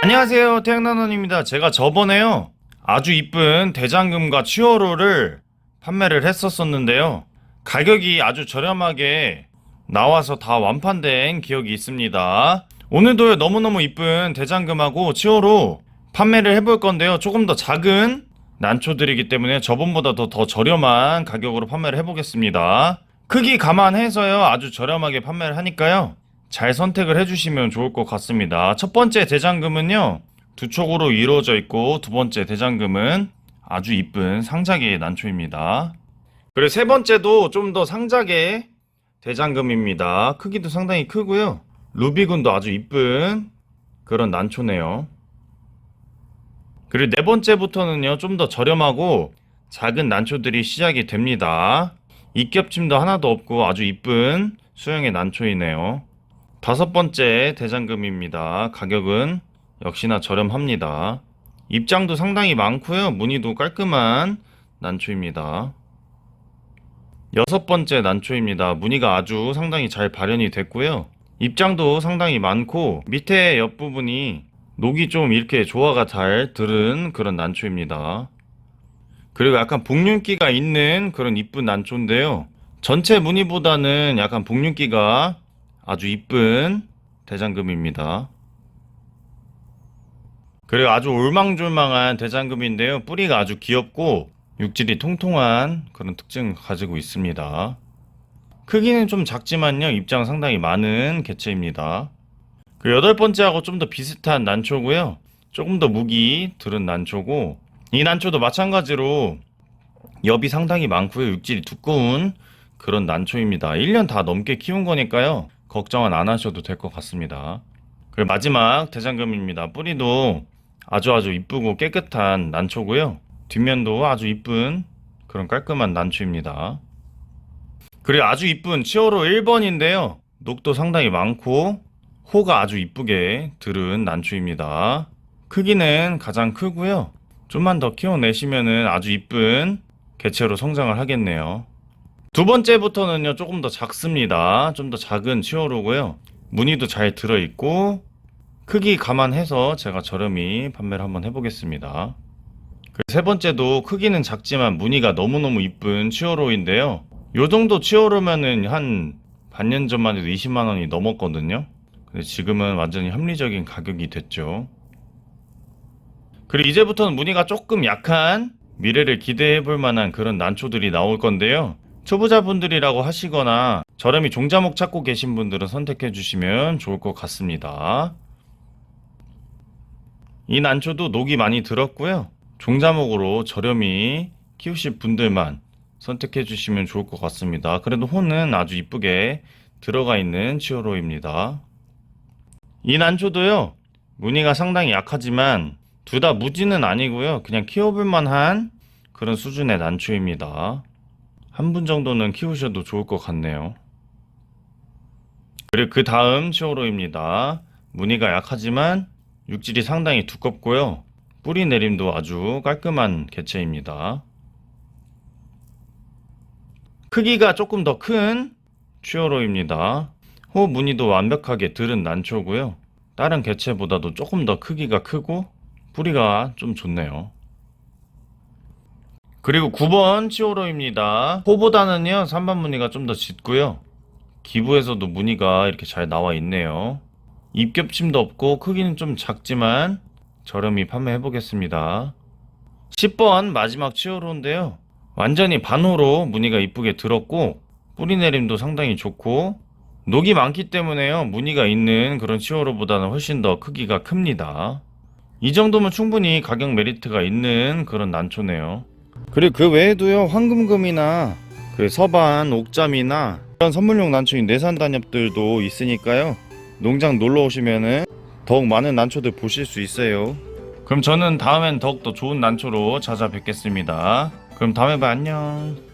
안녕하세요 태양나노입니다. 제가 저번에요 아주 이쁜 대장금과 치어로를 판매를 했었었는데요. 가격이 아주 저렴하게 나와서 다 완판된 기억이 있습니다. 오늘도 너무너무 이쁜 대장금하고 치어로 판매를 해볼 건데요. 조금 더 작은 난초들이기 때문에 저번보다도 더 저렴한 가격으로 판매를 해보겠습니다. 크기 감안해서요 아주 저렴하게 판매를 하니까요 잘 선택을 해주시면 좋을 것 같습니다. 첫 번째 대장금은요, 두 촉으로 이루어져 있고, 두 번째 대장금은 아주 이쁜 상작의 난초입니다. 그리고 세 번째도 좀 더 상작의 대장금입니다. 크기도 상당히 크고요. 루비군도 아주 이쁜 그런 난초네요. 그리고 네 번째부터는요, 좀 더 저렴하고 작은 난초들이 시작이 됩니다. 입겹침도 하나도 없고 아주 이쁜 수영의 난초이네요. 다섯 번째 대장금입니다. 가격은 역시나 저렴합니다. 입장도 상당히 많고요. 무늬도 깔끔한 난초입니다. 여섯 번째 난초입니다. 무늬가 아주 상당히 잘 발현이 됐고요. 입장도 상당히 많고 밑에 옆부분이 녹이 좀 이렇게 조화가 잘 들은 그런 난초입니다. 그리고 약간 복륜기가 있는 그런 이쁜 난초인데요. 전체 무늬보다는 약간 복륜기가 아주 이쁜 대장금입니다. 그리고 아주 올망졸망한 대장금인데요. 뿌리가 아주 귀엽고 육질이 통통한 그런 특징을 가지고 있습니다. 크기는 좀 작지만요. 입장 상당히 많은 개체입니다. 그 여덟 번째하고 좀 더 비슷한 난초고요. 조금 더 무기 들은 난초고 이 난초도 마찬가지로 엽이 상당히 많고요. 육질이 두꺼운 그런 난초입니다. 1년 다 넘게 키운 거니까요. 걱정은 안 하셔도 될 것 같습니다. 그리고 마지막 대장금입니다. 뿌리도 아주 아주 이쁘고 깨끗한 난초고요. 뒷면도 아주 이쁜 그런 깔끔한 난초입니다. 그리고 아주 이쁜 치어로 1번인데요. 녹도 상당히 많고 호가 아주 이쁘게 들은 난초입니다. 크기는 가장 크고요. 좀만 더 키워내시면은 아주 이쁜 개체로 성장을 하겠네요. 두 번째부터는요 조금 더 작습니다. 좀 더 작은 치어로고요. 무늬도 잘 들어있고 크기 감안해서 제가 저렴히 판매를 한번 해보겠습니다. 그세 번째도 크기는 작지만 무늬가 너무너무 이쁜 치어로인데요. 요 정도 치어로면은 한 반년 전만 해도 20만원이 넘었거든요. 근데 지금은 완전히 합리적인 가격이 됐죠. 그리고 이제부터는 무늬가 조금 약한 미래를 기대해 볼 만한 그런 난초들이 나올 건데요 초보자분들이라고 하시거나 저렴이 종자목 찾고 계신 분들은 선택해 주시면 좋을 것 같습니다. 이 난초도 녹이 많이 들었고요. 종자목으로 저렴이 키우실 분들만 선택해 주시면 좋을 것 같습니다. 그래도 호는 아주 이쁘게 들어가 있는 치어로입니다. 이 난초도요. 무늬가 상당히 약하지만 둘 다 무지는 아니고요. 그냥 키워볼 만한 그런 수준의 난초입니다. 한 분 정도는 키우셔도 좋을 것 같네요. 그리고 그 다음 치오로입니다. 무늬가 약하지만 육질이 상당히 두껍고요. 뿌리 내림도 아주 깔끔한 개체입니다. 크기가 조금 더 큰 취어로입니다. 호 무늬도 완벽하게 들은 난초고요. 다른 개체보다도 조금 더 크기가 크고 뿌리가 좀 좋네요. 그리고 9번 치오로입니다. 호보다는요, 3번 무늬가 좀 더 짙고요. 기부에서도 무늬가 이렇게 잘 나와 있네요. 입겹침도 없고 크기는 좀 작지만 저렴히 판매해 보겠습니다. 10번 마지막 치오로인데요. 완전히 반호로 무늬가 이쁘게 들었고 뿌리 내림도 상당히 좋고 녹이 많기 때문에요. 무늬가 있는 그런 치오로보다는 훨씬 더 크기가 큽니다. 이 정도면 충분히 가격 메리트가 있는 그런 난초네요. 그리고 그 외에도요 황금금이나 그 서반 옥잠이나 이런 선물용 난초인 내산 단엽들도 있으니까요. 농장 놀러 오시면은 더욱 많은 난초들 보실 수 있어요. 그럼 저는 다음엔 더욱더 좋은 난초로 찾아뵙겠습니다. 그럼 다음에 봐 안녕